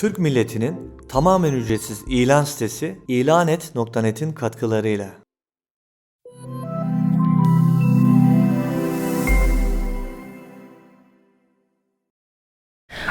Türk milletinin tamamen ücretsiz ilan sitesi ilanet.net'in katkılarıyla.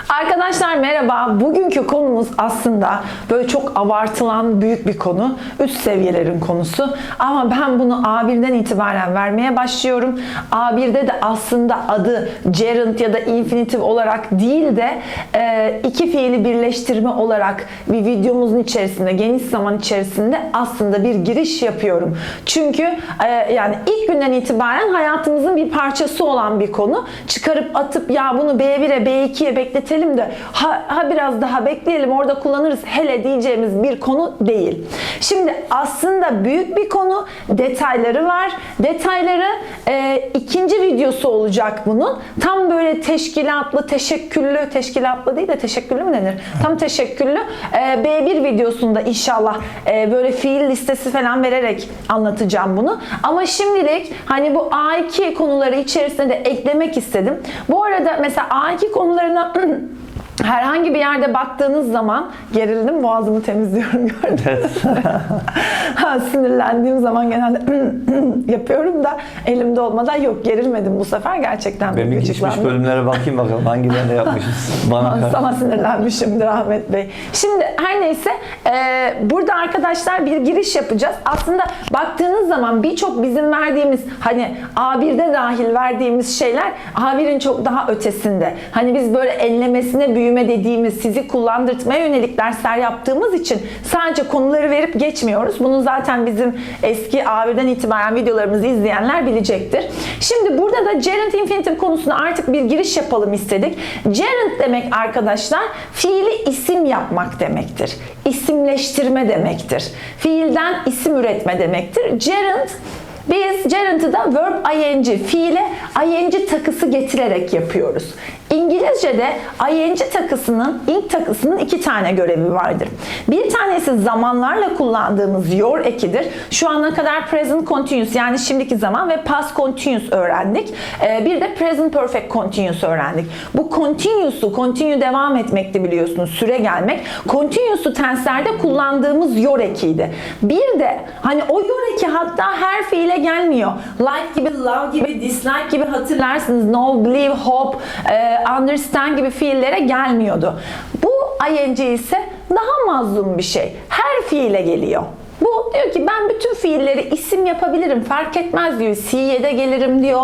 Arkadaşlar merhaba. Bugünkü konumuz aslında böyle çok abartılan büyük bir konu. Üst seviyelerin konusu. Ama ben bunu A1'den itibaren vermeye başlıyorum. A1'de de aslında adı gerund ya da infinitive olarak değil de e, iki fiili birleştirme olarak bir videomuzun içerisinde, geniş zaman içerisinde aslında bir giriş yapıyorum. Çünkü e, yani ilk günden itibaren hayatımızın bir parçası olan bir konu. Çıkarıp atıp ya bunu B1'e, B2'ye bekletelim de ha, ha biraz daha bekleyelim orada kullanırız hele diyeceğimiz bir konu değil. Şimdi aslında büyük bir konu detayları var. Detayları e, ikinci videosu olacak bunun. Tam böyle teşkilatlı, teşekküllü, teşkilatlı değil de teşekküllü mü denir? Tam teşekküllü e, B1 videosunda inşallah e, böyle fiil listesi falan vererek anlatacağım bunu. Ama şimdilik hani bu A2 konuları içerisinde de eklemek istedim. Bu arada mesela A2 konularına Herhangi bir yerde baktığınız zaman gerildim boğazımı temizliyorum gördünüz. ha, sinirlendiğim zaman genelde yapıyorum da elimde olmadan yok gerilmedim bu sefer gerçekten Ben bir geçmiş bölümlere bakayım bakalım hangilerine yapmışız. Bana Sana sinirlenmişimdir Ahmet Bey. Şimdi her neyse e, burada arkadaşlar bir giriş yapacağız. Aslında baktığınız zaman birçok bizim verdiğimiz hani A1'de dahil verdiğimiz şeyler A1'in çok daha ötesinde. Hani biz böyle enlemesine büyüme dediğimiz sizi kullandırtmaya yönelik dersler yaptığımız için sadece konuları verip geçmiyoruz. Bunu zaten bizim eski A1'den itibaren videolarımızı izleyenler bilecektir. Şimdi burada da gerund infinitive konusuna artık bir giriş yapalım istedik. Gerund demek arkadaşlar fiili isim yapmak demektir. İsimleştirme demektir. Fiilden isim üretme demektir. Gerund biz gerund'ı da verb ing, fiile ing takısı getirerek yapıyoruz. İngilizce'de ing takısının, ing takısının iki tane görevi vardır. Bir tanesi zamanlarla kullandığımız your ekidir. Şu ana kadar present continuous yani şimdiki zaman ve past continuous öğrendik. Ee, Bir de present perfect continuous öğrendik. Bu continuous'u, continue devam etmekti biliyorsunuz, süre gelmek. Continuous'u tenslerde kullandığımız your ekiydi. Bir de hani o your eki hatta her fiile gelmiyor. Like gibi, love gibi, dislike gibi hatırlarsınız. No, believe, hope, e, understand gibi fiillere gelmiyordu. Bu ing ise daha mazlum bir şey. Her fiile geliyor. Bu diyor ki ben bütün fiilleri isim yapabilirim fark etmez diyor. See'ye de gelirim diyor.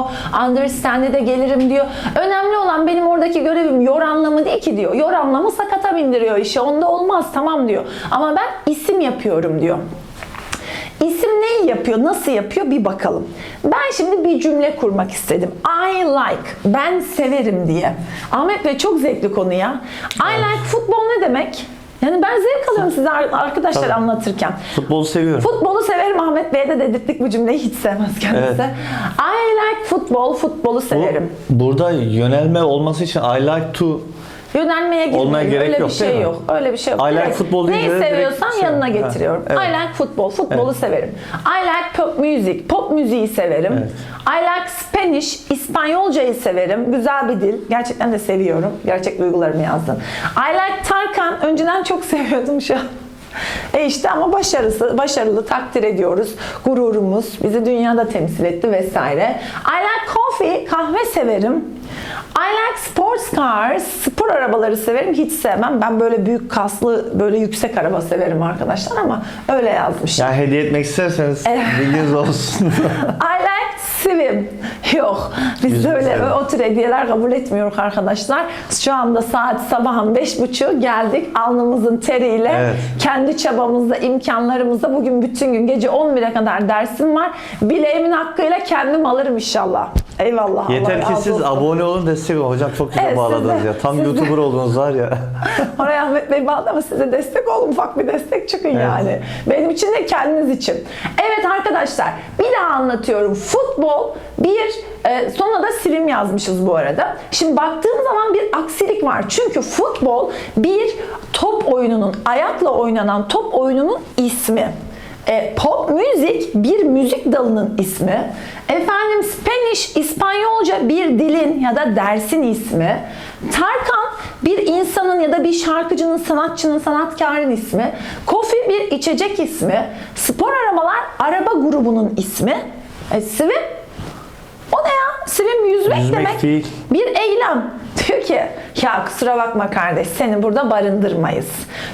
Understand'e de gelirim diyor. Önemli olan benim oradaki görevim yor anlamı değil ki diyor. Yor anlamı sakata bindiriyor işi. Onda olmaz tamam diyor. Ama ben isim yapıyorum diyor. İsim neyi yapıyor, nasıl yapıyor bir bakalım. Ben şimdi bir cümle kurmak istedim. I like, ben severim diye. Ahmet Bey çok zevkli konu ya. I like futbol ne demek? Yani ben zevk alıyorum size arkadaşlar Tabii. anlatırken. Futbolu seviyorum. Futbolu severim Ahmet Bey'e de dedirttik bu cümleyi hiç sevmez kendisi. Evet. I like futbol, futbolu Bu- severim. burada yönelme olması için I like to Yönelmeye girmiyorum. Olmaya gerek Öyle yok, bir şey mi? yok. Öyle bir şey yok. I like Direkt deyince Neyi de direkt seviyorsan şey- yanına Ha, getiriyorum. evet. I like futbol. Futbolu severim. I like pop music. Pop müziği severim. Evet. I like Spanish. İspanyolcayı severim. Güzel bir dil. Gerçekten de seviyorum. Gerçek duygularımı yazdım. I like Tarkan. Önceden çok seviyordum şu an. E işte ama başarısı, başarılı takdir ediyoruz. Gururumuz bizi dünyada temsil etti vesaire. I like coffee, kahve severim. I like sports cars, spor arabaları severim. Hiç sevmem. Ben böyle büyük kaslı, böyle yüksek araba severim arkadaşlar ama öyle yazmış. yani hediye etmek isterseniz bilginiz olsun. I like swim. Yok. Biz Yüzme böyle severim. o tür hediyeler kabul etmiyoruz arkadaşlar. Şu anda saat sabahın beş buçuğu geldik. Alnımızın teriyle Evet. kendi çabamızla, imkanlarımızla bugün bütün gün gece 11'e kadar dersim var. Bileğimin hakkıyla kendim alırım inşallah. Eyvallah. Allah Yeter ki razı siz olsun. abone olun destek olun. Hocam çok güzel Evet, bağladınız de- ya. Tam siz de- YouTuber oldunuz var ya. Oraya Ahmet Bey bağlı ama size destek olun. Ufak bir destek çıkın yani. Benim için de kendiniz için. Evet arkadaşlar bir daha anlatıyorum. Futbol bir e, sonra da silim yazmışız bu arada. Şimdi baktığım zaman bir aksilik var. Çünkü futbol bir top oyununun ayakla oynanan top oyununun ismi. E, pop müzik bir müzik dalının ismi. Efendim Spanish, İspanyolca bir dilin ya da dersin ismi. Tarkan bir insanın ya da bir şarkıcının, sanatçının, sanatkarın ismi. Coffee bir içecek ismi. Spor arabalar araba grubunun ismi. E, swim o ne ya? Swim yüzmek, Yüzmek demek. değil. Bir eylem. Diyor ki ya kusura bakma kardeş seni burada barındırmayız.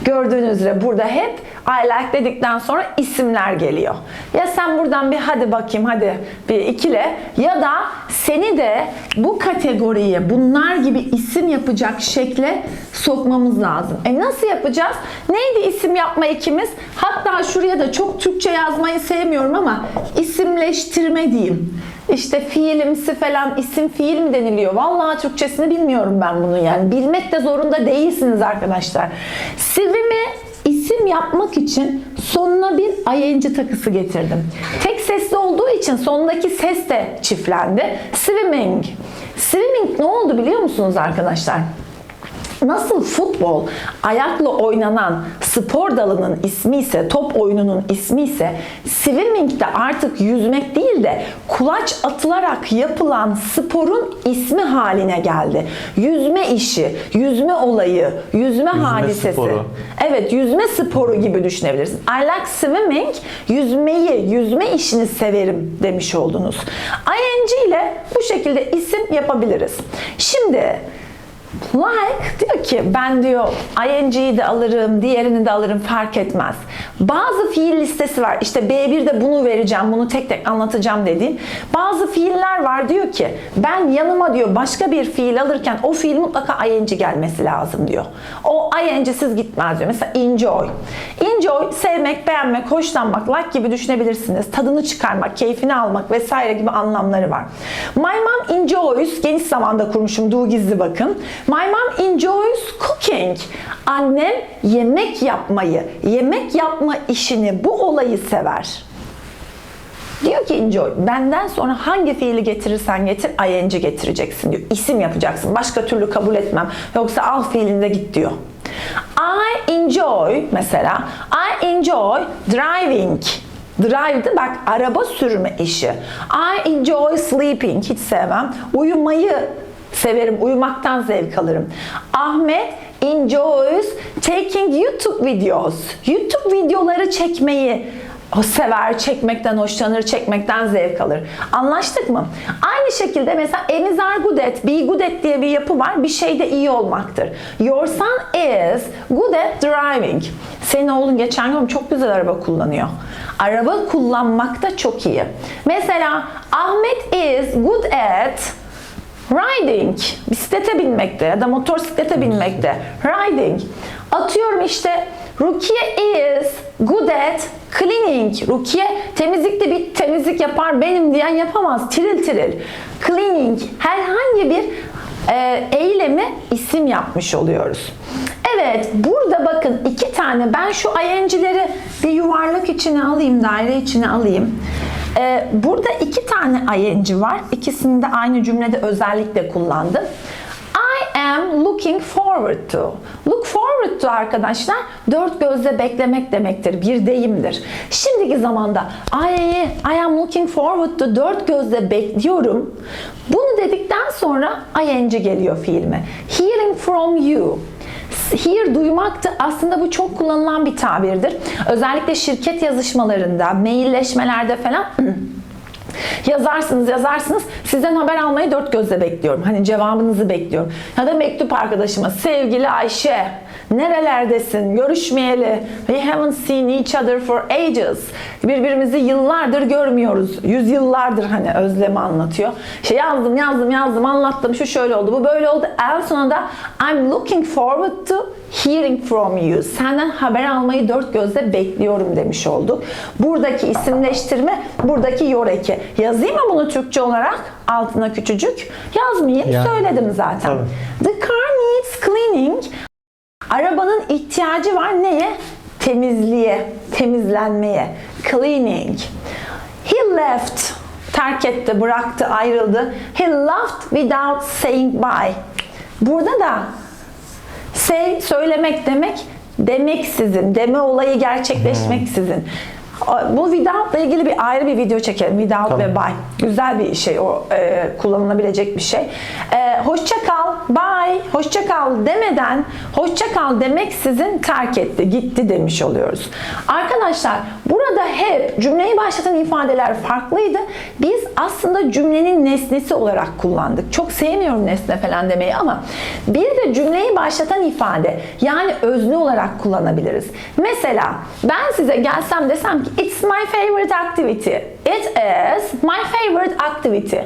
Gördüğünüz üzere burada hep I like dedikten sonra isimler geliyor. Ya sen buradan bir hadi bakayım hadi bir ikile ya da seni de bu kategoriye bunlar gibi isim yapacak şekle sokmamız lazım. E nasıl yapacağız? Neydi isim yapma ikimiz? Hatta şuraya da çok Türkçe yazmayı sevmiyorum ama isimleştirme diyeyim. İşte fiilimsi falan isim fiil mi deniliyor? Vallahi Türkçesini bilmiyorum ben bunu yani. Bilmek de zorunda değilsiniz arkadaşlar. Swim'i isim yapmak için sonuna bir ing takısı getirdim. Tek sesli olduğu için sonundaki ses de çiftlendi. Swimming. Swimming ne oldu biliyor musunuz arkadaşlar? Nasıl futbol ayakla oynanan spor dalının ismi ise, top oyununun ismi ise swimming de artık yüzmek değil de kulaç atılarak yapılan sporun ismi haline geldi. Yüzme işi, yüzme olayı, yüzme, hadisesi. sporu. Evet, yüzme sporu gibi düşünebilirsiniz. I like swimming, yüzmeyi, yüzme işini severim demiş oldunuz. ing ile bu şekilde isim yapabiliriz. Şimdi Like diyor ki ben diyor ing'yi de alırım, diğerini de alırım fark etmez. Bazı fiil listesi var. İşte B1'de bunu vereceğim, bunu tek tek anlatacağım dediğim. Bazı fiiller var diyor ki ben yanıma diyor başka bir fiil alırken o fiil mutlaka ing gelmesi lazım diyor. O ing'siz gitmez diyor. Mesela enjoy. Enjoy sevmek, beğenmek, hoşlanmak, like gibi düşünebilirsiniz. Tadını çıkarmak, keyfini almak vesaire gibi anlamları var. My mom enjoys, geniş zamanda kurmuşum, do gizli bakın. My mom enjoys cooking. Annem yemek yapmayı, yemek yapma işini, bu olayı sever. Diyor ki enjoy, benden sonra hangi fiili getirirsen getir, ing getireceksin diyor. İsim yapacaksın. Başka türlü kabul etmem. Yoksa al fiilinde git diyor. I enjoy mesela, I enjoy driving. Drive'dı bak araba sürme işi. I enjoy sleeping. Hiç sevmem. Uyumayı severim. Uyumaktan zevk alırım. Ahmet enjoys taking YouTube videos. YouTube videoları çekmeyi o sever, çekmekten hoşlanır, çekmekten zevk alır. Anlaştık mı? Aynı şekilde mesela Emiz are good at, be good at diye bir yapı var. Bir şeyde iyi olmaktır. Your son is good at driving. Senin oğlun geçen gün çok güzel araba kullanıyor. Araba kullanmakta çok iyi. Mesela Ahmet is good at Riding, bisiklete binmekte ya da motosiklete binmekte. Riding. Atıyorum işte Rukiye is good at cleaning. Rukiye temizlikte bir temizlik yapar benim diyen yapamaz. Tiril tiril. Cleaning. Herhangi bir e, eylemi isim yapmış oluyoruz. Evet, burada bakın iki tane. Ben şu ing'leri bir yuvarlak içine alayım, daire içine alayım. Ee, burada iki tane ing var. İkisini de aynı cümlede özellikle kullandım. I am looking forward to. Look forward to arkadaşlar dört gözle beklemek demektir. Bir deyimdir. Şimdiki zamanda I, I am looking forward to dört gözle bekliyorum. Bunu dedikten sonra ing geliyor fiilime. Hearing from you. Hear duymaktı. Aslında bu çok kullanılan bir tabirdir. Özellikle şirket yazışmalarında, mailleşmelerde falan Yazarsınız yazarsınız sizden haber almayı dört gözle bekliyorum. Hani cevabınızı bekliyorum. Ya da mektup arkadaşıma sevgili Ayşe nerelerdesin? Görüşmeyeli. We haven't seen each other for ages. Birbirimizi yıllardır görmüyoruz. Yüzyıllardır hani özlemi anlatıyor. Şey yazdım yazdım yazdım anlattım. Şu şöyle oldu bu böyle oldu. En sonunda I'm looking forward to hearing from you. Senden haber almayı dört gözle bekliyorum demiş olduk. Buradaki isimleştirme buradaki yoreki yazayım mı bunu Türkçe olarak? Altına küçücük. Yazmayayım Yani. söyledim zaten. Tabii. the car needs cleaning Arabanın ihtiyacı var neye? Temizliğe, temizlenmeye. Cleaning. He left. Terk etti, bıraktı, ayrıldı. He left without saying bye. Burada da say, söylemek demek demeksizin, deme olayı gerçekleşmeksizin. Bu without'la ilgili bir ayrı bir video çekelim. Without Tamam. ve by. Güzel bir şey o e, kullanılabilecek bir şey. E, hoşça kal, bye, hoşça kal demeden hoşça kal demek sizin terk etti, gitti demiş oluyoruz. Arkadaşlar burada hep cümleyi başlatan ifadeler farklıydı. Biz aslında cümlenin nesnesi olarak kullandık. Çok sevmiyorum nesne falan demeyi ama bir de cümleyi başlatan ifade yani özne olarak kullanabiliriz. Mesela ben size gelsem desem ki it's my favorite activity. It is my favorite activity.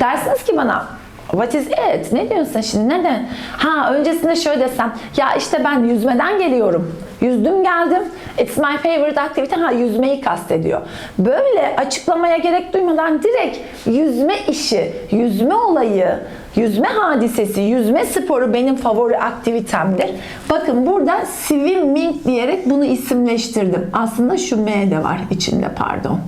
Dersiniz ki bana What is it? Ne diyorsun şimdi? Neden? Ha öncesinde şöyle desem. Ya işte ben yüzmeden geliyorum. Yüzdüm geldim. It's my favorite activity. Ha yüzmeyi kastediyor. Böyle açıklamaya gerek duymadan direkt yüzme işi, yüzme olayı, yüzme hadisesi, yüzme sporu benim favori aktivitemdir. Bakın burada swimming diyerek bunu isimleştirdim. Aslında şu M de var içinde pardon.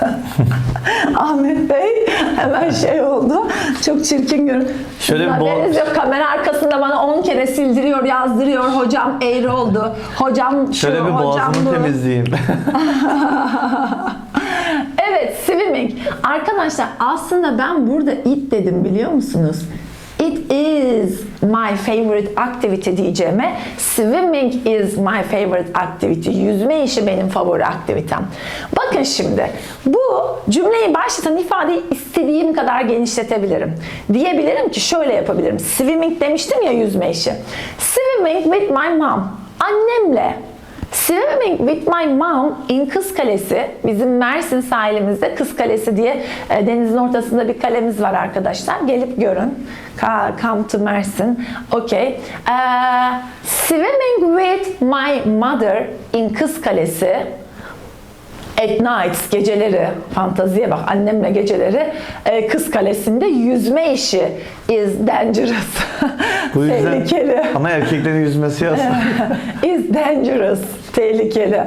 Ahmet Bey hemen şey oldu. Çok çirkin görün. Şöyle bir yok. Kamera arkasında bana 10 kere sildiriyor, yazdırıyor. Hocam eğri oldu. Hocam şu, Şöyle bir hocam boğazımı bu. temizleyeyim. Arkadaşlar aslında ben burada it dedim biliyor musunuz? It is my favorite activity diyeceğime swimming is my favorite activity. Yüzme işi benim favori aktivitem. Bakın şimdi bu cümleyi başlatan ifadeyi istediğim kadar genişletebilirim. Diyebilirim ki şöyle yapabilirim. Swimming demiştim ya yüzme işi. Swimming with my mom. Annemle Swimming with my mom in Kız Kalesi, bizim Mersin sahilimizde Kız Kalesi diye e, denizin ortasında bir kalemiz var arkadaşlar. Gelip görün. Come to Mersin. Okay. Ee, swimming with my mother in Kız Kalesi at night geceleri fantaziye bak annemle geceleri e, Kız Kalesi'nde yüzme işi is dangerous. Bu yüzden Tehlikeli. ama erkeklerin yüzmesi yasak. is dangerous. Tehlikeli.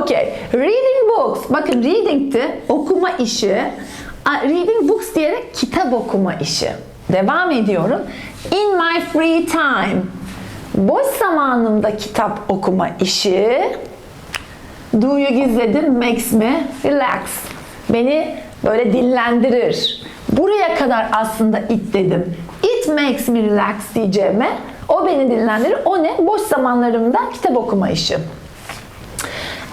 Okay. Reading books. Bakın reading'ti. Okuma işi. Reading books diyerek kitap okuma işi. Devam ediyorum. In my free time. Boş zamanımda kitap okuma işi. Do'yu gizledim. Makes me relax. Beni böyle dinlendirir. Buraya kadar aslında it dedim. It makes me relax diyeceğime o beni dinlendirir. O ne? Boş zamanlarımda kitap okuma işi.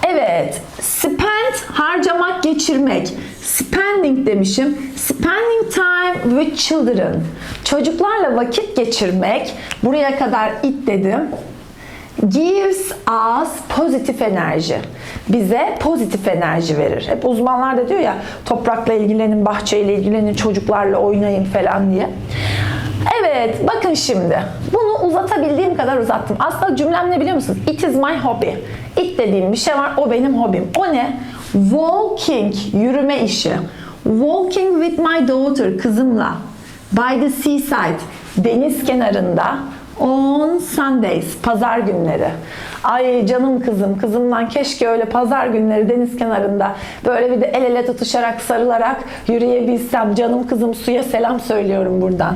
Evet. Spend harcamak, geçirmek. Spending demişim. Spending time with children. Çocuklarla vakit geçirmek. Buraya kadar it dedim gives us pozitif enerji. Bize pozitif enerji verir. Hep uzmanlar da diyor ya toprakla ilgilenin, bahçeyle ilgilenin, çocuklarla oynayın falan diye. Evet, bakın şimdi. Bunu uzatabildiğim kadar uzattım. Aslında cümlem ne biliyor musunuz? It is my hobby. It dediğim bir şey var, o benim hobim. O ne? Walking, yürüme işi. Walking with my daughter, kızımla. By the seaside, deniz kenarında. On Sundays, pazar günleri. Ay canım kızım, kızımdan keşke öyle pazar günleri deniz kenarında böyle bir de el ele tutuşarak, sarılarak yürüyebilsem. Canım kızım suya selam söylüyorum buradan.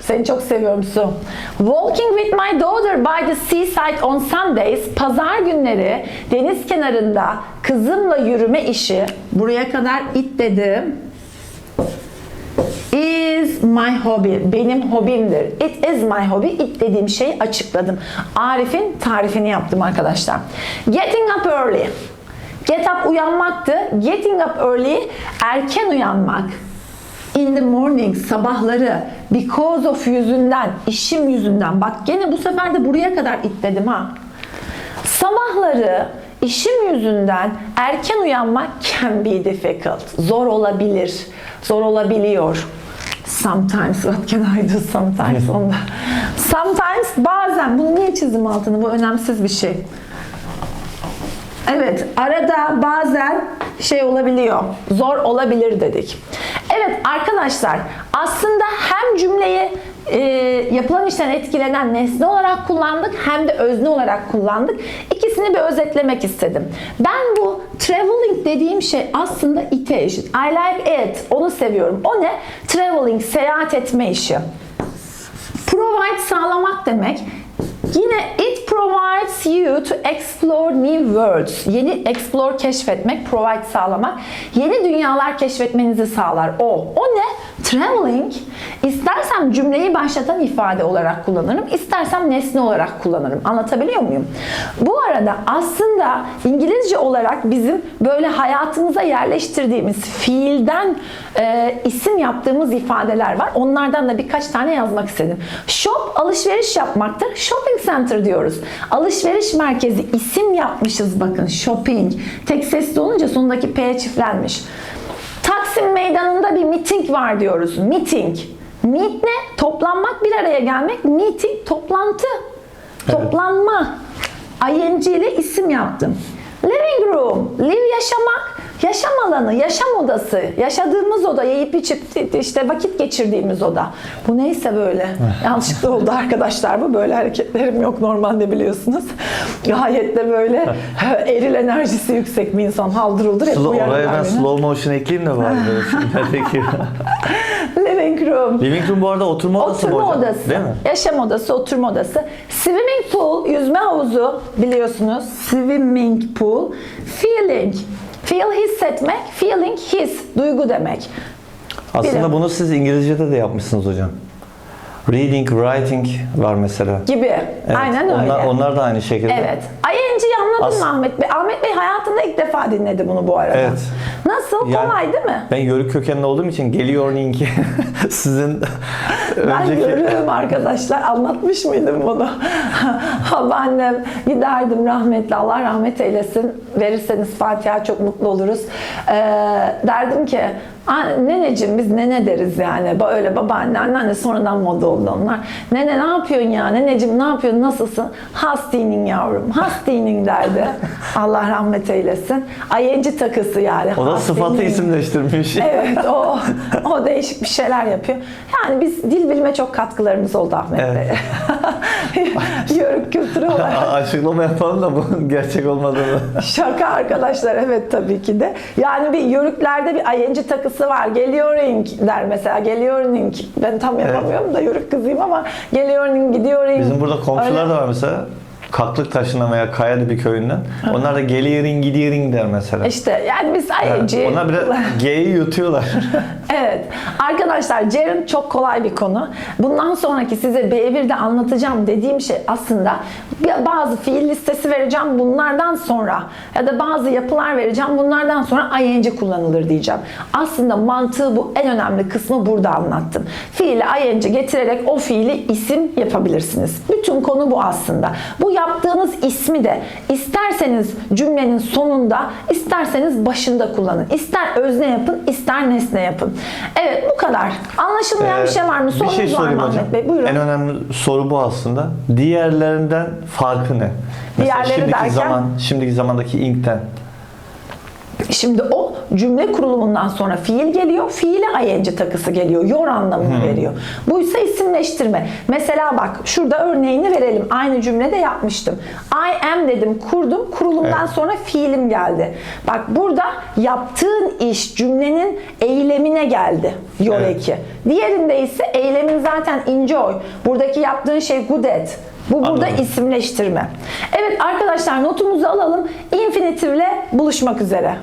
Seni çok seviyorum Su. Walking with my daughter by the seaside on Sundays, pazar günleri deniz kenarında kızımla yürüme işi. Buraya kadar it dedim is my hobby. Benim hobimdir. It is my hobby. It dediğim şeyi açıkladım. Arif'in tarifini yaptım arkadaşlar. Getting up early. Get up uyanmaktı. Getting up early erken uyanmak. In the morning sabahları because of yüzünden, işim yüzünden. Bak gene bu sefer de buraya kadar it dedim ha. Sabahları işim yüzünden erken uyanmak can be difficult. Zor olabilir. Zor olabiliyor. Sometimes what can I do sometimes onda. Sometimes bazen bunu niye çizdim altını? Bu önemsiz bir şey. Evet, arada bazen şey olabiliyor, zor olabilir dedik. Evet arkadaşlar, aslında hem cümleyi e, yapılan işten etkilenen nesne olarak kullandık hem de özne olarak kullandık. İkisini bir özetlemek istedim. Ben bu traveling dediğim şey aslında ite eşit. I like it, onu seviyorum. O ne? Traveling, seyahat etme işi. Provide sağlamak demek. Yine it provides you to explore new worlds. Yeni explore keşfetmek, provide sağlamak. Yeni dünyalar keşfetmenizi sağlar. O. O ne? Traveling. İstersem cümleyi başlatan ifade olarak kullanırım. istersem nesne olarak kullanırım. Anlatabiliyor muyum? Bu arada aslında İngilizce olarak bizim böyle hayatımıza yerleştirdiğimiz fiilden e, isim yaptığımız ifadeler var. Onlardan da birkaç tane yazmak istedim. Shop alışveriş yapmaktır. Shopping center diyoruz. Alışveriş merkezi isim yapmışız bakın. Shopping. Tek sesli olunca sondaki P çiftlenmiş. Taksim meydanında bir miting var diyoruz. Meeting. Meet ne? Toplanmak, bir araya gelmek. Meeting, toplantı. Toplanma. ING ile isim yaptım. Living room, live yaşamak, yaşam alanı, yaşam odası, yaşadığımız oda, yiyip içip işte vakit geçirdiğimiz oda. Bu neyse böyle. Yanlışlıkla oldu arkadaşlar bu. Böyle hareketlerim yok normalde biliyorsunuz. Gayet de böyle eril enerjisi yüksek bir insan. Haldır uldur hep Slow, oraya ben slow motion ekleyeyim de böyle filmlerdeki. Living room. Living room bu arada oturma odası Oturma hocam? odası, Değil mi? yaşam odası, oturma odası. Swimming pool, yüzme havuzu biliyorsunuz. Swimming pool. Feeling. Feel hissetmek, feeling his, duygu demek. Aslında Bilim. bunu siz İngilizce'de de yapmışsınız hocam. Reading, writing var mesela. Gibi. Evet, Aynen öyle. Onlar, onlar da aynı şekilde. Evet. ING'yi anladın As- mı Ahmet Bey? Ahmet Bey hayatında ilk defa dinledi bunu bu arada. Evet. Nasıl? Yani Kolay değil mi? Ben yörük kökenli olduğum için geliyor linki. Sizin Ben önceki... görüyorum arkadaşlar. Anlatmış mıydım bunu? Babaannem giderdim rahmetli. Allah rahmet eylesin. Verirseniz Fatiha çok mutlu oluruz. Ee, derdim ki "Aa, neneciğim biz nene deriz yani. Böyle babaanne, anneanne sonradan moda oldu onlar. Nene ne yapıyorsun ya? Neneciğim ne yapıyorsun? Nasılsın? Hastinin yavrum. Hastinin derdi. Allah rahmet eylesin. Ayıncı takısı yani. O da sıfatı isimleştirmiş. Evet o o değişik bir şeyler yapıyor. Yani biz dil bilime çok katkılarımız oldu Ahmet Evet. Bey. Yörük kültürü olarak. Açıklama yapalım da bunun gerçek olmadığını. Şaka arkadaşlar evet tabii ki de. Yani bir yörüklerde bir ayıncı takısı var. Geliyoring der mesela. Geliyoring. Ben tam yapamıyorum da yörük kızıyım ama geliyoring gidiyoring. Bizim burada komşular Öyle. da var mesela. Kaklık taşına veya Kaya'da bir köyünden. Onlar da geliyerin gidiyerin der mesela. İşte yani biz Evet, ayıncı. Onlar biraz G'yi yutuyorlar. Evet. Arkadaşlar Ceren çok kolay bir konu. Bundan sonraki size B1'de anlatacağım dediğim şey aslında bazı fiil listesi vereceğim bunlardan sonra ya da bazı yapılar vereceğim bunlardan sonra ing kullanılır diyeceğim. Aslında mantığı bu en önemli kısmı burada anlattım. Fiili ing getirerek o fiili isim yapabilirsiniz. Bütün konu bu aslında. Bu yaptığınız ismi de isterseniz cümlenin sonunda isterseniz başında kullanın. İster özne yapın, ister nesne yapın. Evet bu kadar. Anlaşılmayan bir şey var mı? Ee, Sorunuz bir şey var mı hocam. Ahmet Bey? Buyurun. En önemli soru bu aslında. Diğerlerinden farkı ne? Mesela Diğerleri şimdiki derken? zaman, şimdiki zamandaki ink'ten. Şimdi o cümle kurulumundan sonra fiil geliyor. Fiile ing takısı geliyor. Yor anlamını veriyor. Bu ise isimleştirme. Mesela bak şurada örneğini verelim. Aynı cümlede yapmıştım. I am dedim kurdum. Kurulumdan Evet. sonra fiilim geldi. Bak burada yaptığın iş cümlenin eylemine geldi. Yor Evet. eki. Diğerinde ise eylemin zaten enjoy. Buradaki yaptığın şey good at. Bu burada Anladım. isimleştirme. Evet arkadaşlar notumuzu alalım. Infinitive buluşmak üzere.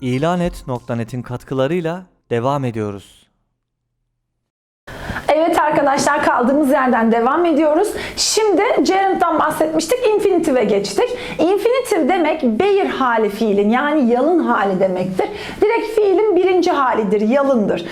İlanet.net'in katkılarıyla devam ediyoruz. Arkadaşlar kaldığımız yerden devam ediyoruz. Şimdi gerund'dan bahsetmiştik. Infinitive'e geçtik. Infinitive demek beyir hali fiilin yani yalın hali demektir. Direkt fiilin birinci halidir, yalındır.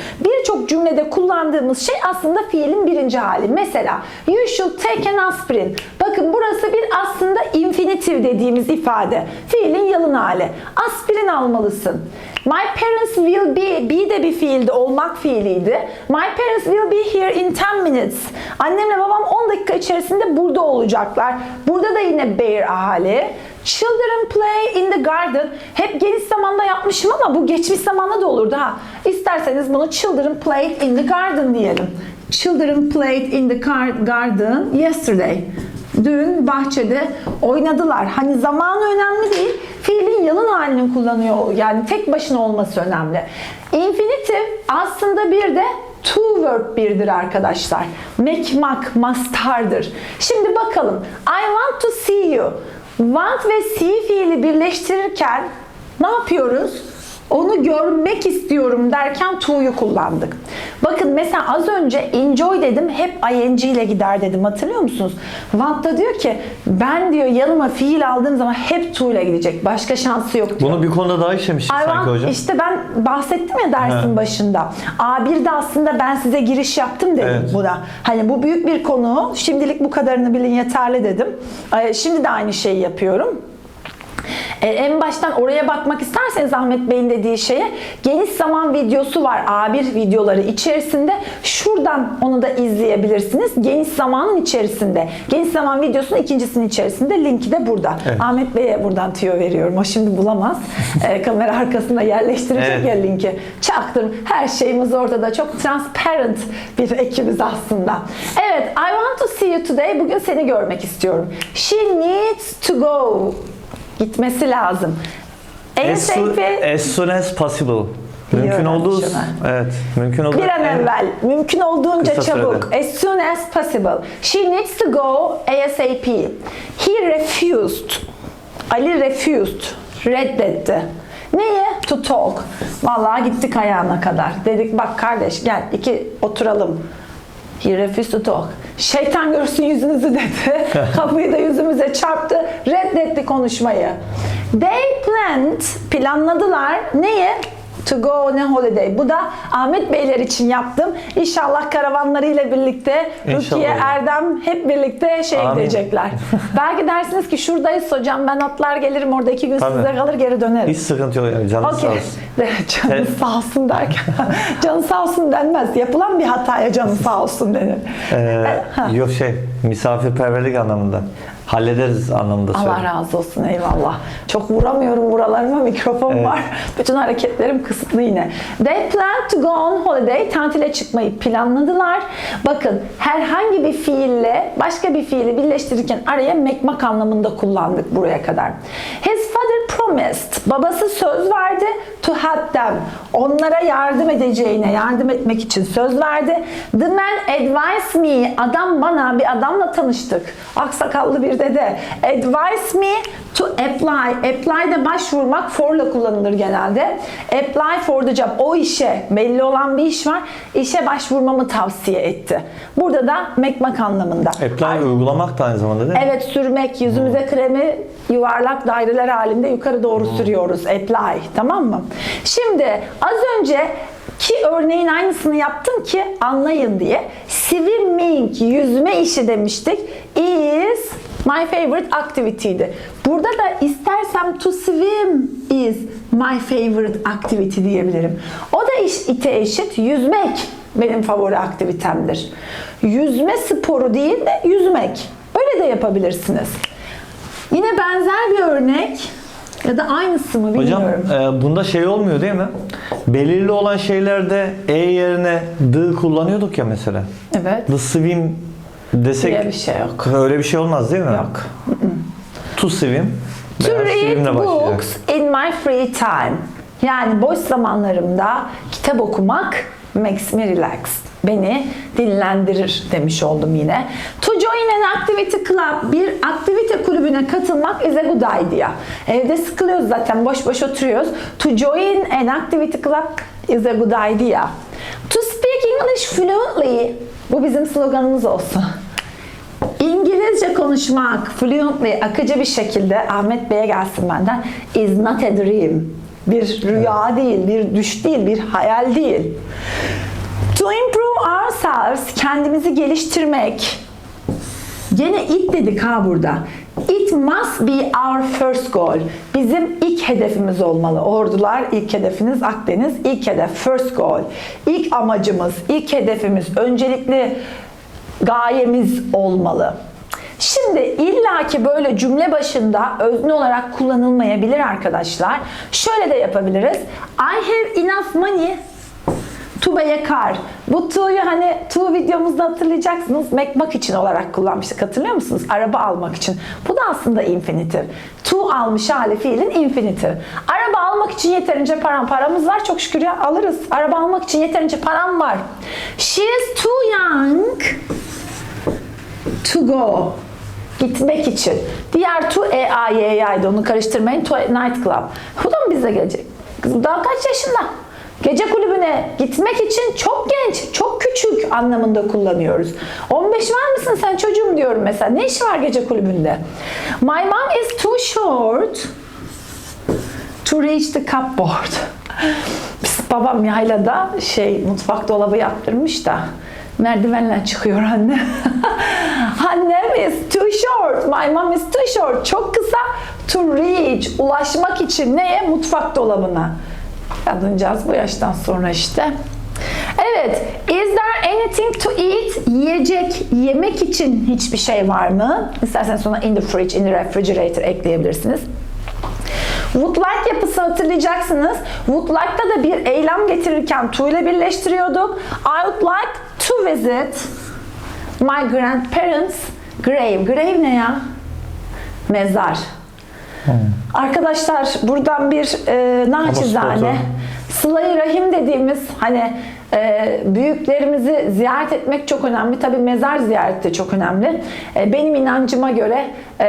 Birçok cümlede kullandığımız şey aslında fiilin birinci hali. Mesela you should take an aspirin. Bakın burası bir aslında infinitive dediğimiz ifade. Fiilin yalın hali. Aspirin almalısın. My parents will be, be de bir fiildi, olmak fiiliydi. My parents will be here in 10 minutes. Annemle babam 10 dakika içerisinde burada olacaklar. Burada da yine bear hali. Children play in the garden. Hep geniş zamanda yapmışım ama bu geçmiş zamanda da olurdu ha. İsterseniz bunu children played in the garden diyelim. Children played in the gar- garden yesterday. Dün bahçede oynadılar. Hani zamanı önemli değil. fiilin yalın halini kullanıyor. Yani tek başına olması önemli. Infinitive aslında bir de to verb birdir arkadaşlar. Make, mak, must'ardır. Şimdi bakalım. I want to see you. Want ve see fiili birleştirirken ne yapıyoruz? Onu görmek istiyorum derken to'yu kullandık. Bakın mesela az önce enjoy dedim hep ing ile gider dedim hatırlıyor musunuz? Want da diyor ki ben diyor yanıma fiil aldığım zaman hep to ile gidecek. Başka şansı yok diyor. Bunu bir konuda daha işlemiştik I sanki hocam. İşte ben bahsettim ya dersin He. başında. A1'de aslında ben size giriş yaptım dedim Evet. buna. Hani bu büyük bir konu. Şimdilik bu kadarını bilin yeterli dedim. Şimdi de aynı şeyi yapıyorum. Ee, en baştan oraya bakmak isterseniz Ahmet Bey'in dediği şeye geniş zaman videosu var A1 videoları içerisinde. Şuradan onu da izleyebilirsiniz. Geniş zamanın içerisinde. Geniş zaman videosunun ikincisinin içerisinde. Linki de burada. Evet. Ahmet Bey'e buradan tüyo veriyorum. O şimdi bulamaz. Ee, kamera arkasında yerleştirecek Evet. ya linki. Çaktım. Her şeyimiz ortada. Çok transparent bir ekibiz aslında. Evet. I want to see you today. Bugün seni görmek istiyorum. She needs to go. Gitmesi lazım. As soon, as soon as possible. Mümkün olduğu evet mümkün olduğu bir an en- evvel, mümkün olduğunca çabuk. sürede. As soon as possible. She needs to go ASAP. He refused. Ali refused. Reddetti. Neyi? To talk. Vallahi gittik ayağına kadar. Dedik bak kardeş gel iki oturalım. He refused to talk. Şeytan görsün yüzünüzü dedi. Kapıyı da yüzümüze çarptı. Reddetti konuşmayı. They planned, planladılar. Neyi? To go on a holiday. Bu da Ahmet Beyler için yaptım. İnşallah karavanlarıyla birlikte Rukiye. Erdem hep birlikte şey Amin. gidecekler. Belki dersiniz ki şuradayız hocam ben atlar gelirim orada iki gün Tabii. sizde kalır geri dönerim. Hiç sıkıntı yok yani canınız sağ Okey. olsun. Canı sağ olsun derken canı sağ olsun denmez. Yapılan bir hataya canı sağ olsun denir. Ee, yok şey misafirperverlik anlamında. Hallederiz anlamında Allah söylüyorum. razı olsun eyvallah. Çok vuramıyorum buralarıma mikrofon Evet. var. Bütün hareketlerim kısıtlı yine. They plan to go on holiday. Tatile çıkmayı planladılar. Bakın herhangi bir fiille başka bir fiili birleştirirken araya mekmak anlamında kullandık buraya kadar. His promised. Babası söz verdi to help them. Onlara yardım edeceğine, yardım etmek için söz verdi. The man advised me. Adam bana bir adamla tanıştık. Aksakallı bir dede. Advise me to apply. Apply de başvurmak for'la kullanılır genelde. Apply for the job. O işe belli olan bir iş var. İşe başvurmamı tavsiye etti. Burada da mekmak anlamında. Apply uygulamak da aynı zamanda değil mi? Evet sürmek, yüzümüze kremi yuvarlak daireler halinde yukarı doğru sürüyoruz. Apply. Tamam mı? Şimdi az önce ki örneğin aynısını yaptım ki anlayın diye. Swimming, yüzme işi demiştik. Is my favorite activity'di. Burada da istersem to swim is my favorite activity diyebilirim. O da iş, ite eşit yüzmek benim favori aktivitemdir. Yüzme sporu değil de yüzmek. Öyle de yapabilirsiniz. Yine benzer bir örnek ya da aynısı mı Hocam bilmiyorum. e, bunda şey olmuyor değil mi? Belirli olan şeylerde e yerine the kullanıyorduk ya mesela. evet. The swim desek Diye bir şey yok. öyle bir şey olmaz değil mi? Yok. To swim. To read books in my free time. Yani boş zamanlarımda kitap okumak makes me relax. Beni dinlendirir demiş oldum yine. To join an activity club. Bir aktivite kulübüne katılmak is a good idea. Evde sıkılıyoruz zaten boş boş oturuyoruz. To join an activity club is a good idea. To speak English fluently. Bu bizim sloganımız olsun. İngilizce konuşmak fluently, akıcı bir şekilde Ahmet Bey'e gelsin benden is not a dream. Bir rüya değil, bir düş değil, bir hayal değil. To improve ourselves, kendimizi geliştirmek. Gene it dedik ha burada. It must be our first goal. Bizim ilk hedefimiz olmalı. Ordular ilk hedefiniz Akdeniz. ilk hedef first goal. İlk amacımız, ilk hedefimiz, öncelikli gayemiz olmalı. Şimdi illaki böyle cümle başında özne olarak kullanılmayabilir arkadaşlar. Şöyle de yapabiliriz. I have enough money To buy a car. Bu to'yu hani to videomuzda hatırlayacaksınız. Make için olarak kullanmıştık. Hatırlıyor musunuz? Araba almak için. Bu da aslında infinitive. To almış hali fiilin infinitive. Araba almak için yeterince param. Paramız var çok şükür ya alırız. Araba almak için yeterince param var. She is too young to go. Gitmek için. Diğer to e a y y'ydi onu karıştırmayın. To night club. Bu da mı bize gelecek? Kızım daha kaç yaşında? Gece kulübüne gitmek için çok genç, çok küçük anlamında kullanıyoruz. 15 var mısın sen çocuğum diyorum mesela. Ne işi var gece kulübünde? My mom is too short to reach the cupboard. Biz babam yaylada şey mutfak dolabı yaptırmış da merdivenle çıkıyor anne. Annem is too short. My mom is too short. Çok kısa to reach. Ulaşmak için neye? Mutfak dolabına. Kadıncağız bu yaştan sonra işte. Evet. Is there anything to eat? Yiyecek, yemek için hiçbir şey var mı? İsterseniz sonra in the fridge, in the refrigerator ekleyebilirsiniz. Would like yapısı hatırlayacaksınız. Would like'da da bir eylem getirirken to ile birleştiriyorduk. I would like visit my grandparents grave. Grave ne ya? Mezar. Arkadaşlar buradan bir e, naçizane. Sıla-i Rahim dediğimiz hani e, büyüklerimizi ziyaret etmek çok önemli. Tabi mezar ziyareti de çok önemli. E, benim inancıma göre e,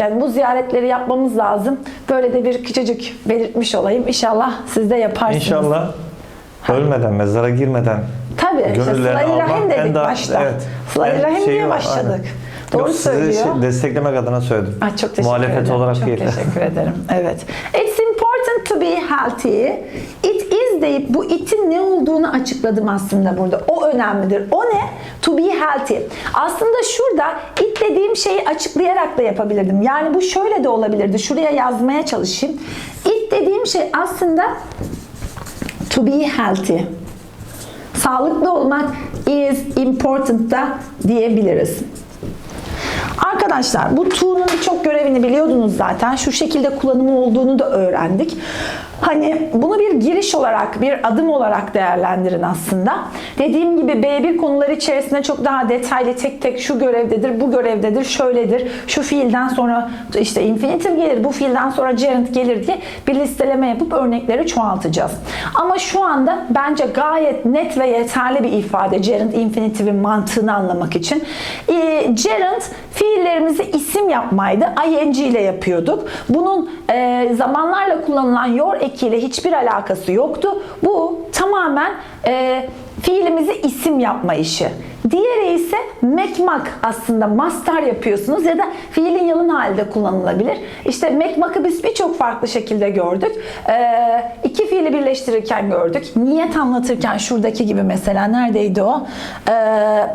yani bu ziyaretleri yapmamız lazım. Böyle de bir küçücük belirtmiş olayım. İnşallah siz de yaparsınız. İnşallah ölmeden, mezara girmeden Tabii. işte gönüllerini Sıla-i almak en dedik daha- başta. evet, Sıla-i Rahim diye başladık. aynen. Doğru Yok, sizi söylüyor. şey- desteklemek adına söyledim. Ay çok teşekkür Muhalefet ederim. olarak çok değil. teşekkür ederim. Evet. It's important to be healthy. It is deyip bu it'in ne olduğunu açıkladım aslında burada. O önemlidir. O ne? To be healthy. Aslında şurada it dediğim şeyi açıklayarak da yapabilirdim. Yani bu şöyle de olabilirdi. Şuraya yazmaya çalışayım. It dediğim şey aslında to be healthy. Sağlıklı olmak is important da diyebiliriz. Arkadaşlar bu to'nun birçok görevini biliyordunuz zaten. Şu şekilde kullanımı olduğunu da öğrendik. Hani bunu bir giriş olarak, bir adım olarak değerlendirin aslında. Dediğim gibi B1 konuları içerisinde çok daha detaylı tek tek şu görevdedir, bu görevdedir, şöyledir. Şu fiilden sonra işte infinitive gelir, bu fiilden sonra gerund gelir diye bir listeleme yapıp örnekleri çoğaltacağız. Ama şu anda bence gayet net ve yeterli bir ifade gerund infinitive'in mantığını anlamak için. Ee, gerund fiillerimizi isim yapmaydı. ing ile yapıyorduk. Bunun e, zamanlarla kullanılan your ekiyle hiçbir alakası yoktu. Bu tamamen e, fiilimizi isim yapma işi. Diğeri ise mekmak aslında mastar yapıyorsunuz ya da fiilin yalın halde kullanılabilir. İşte mekmakı biz birçok farklı şekilde gördük. Ee, iki fiili birleştirirken gördük. Niyet anlatırken şuradaki gibi mesela neredeydi o? Ee,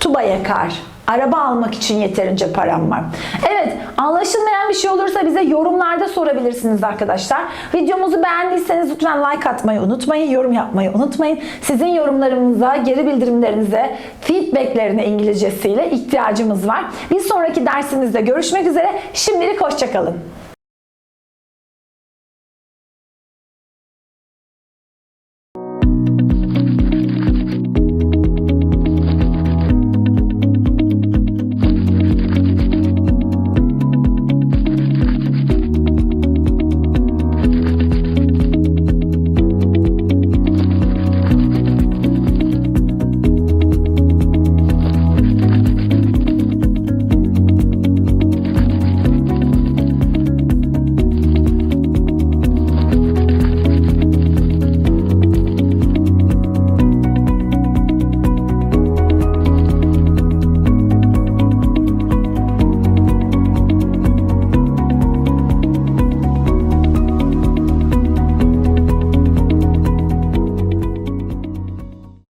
tuba yakar. Araba almak için yeterince param var. Evet, anlaşılmayan bir şey olursa bize yorumlarda sorabilirsiniz arkadaşlar. Videomuzu beğendiyseniz lütfen like atmayı unutmayın, yorum yapmayı unutmayın. Sizin yorumlarınıza, geri bildirimlerinize, feedbacklerine İngilizcesiyle ihtiyacımız var. Bir sonraki dersimizde görüşmek üzere. Şimdilik hoşçakalın.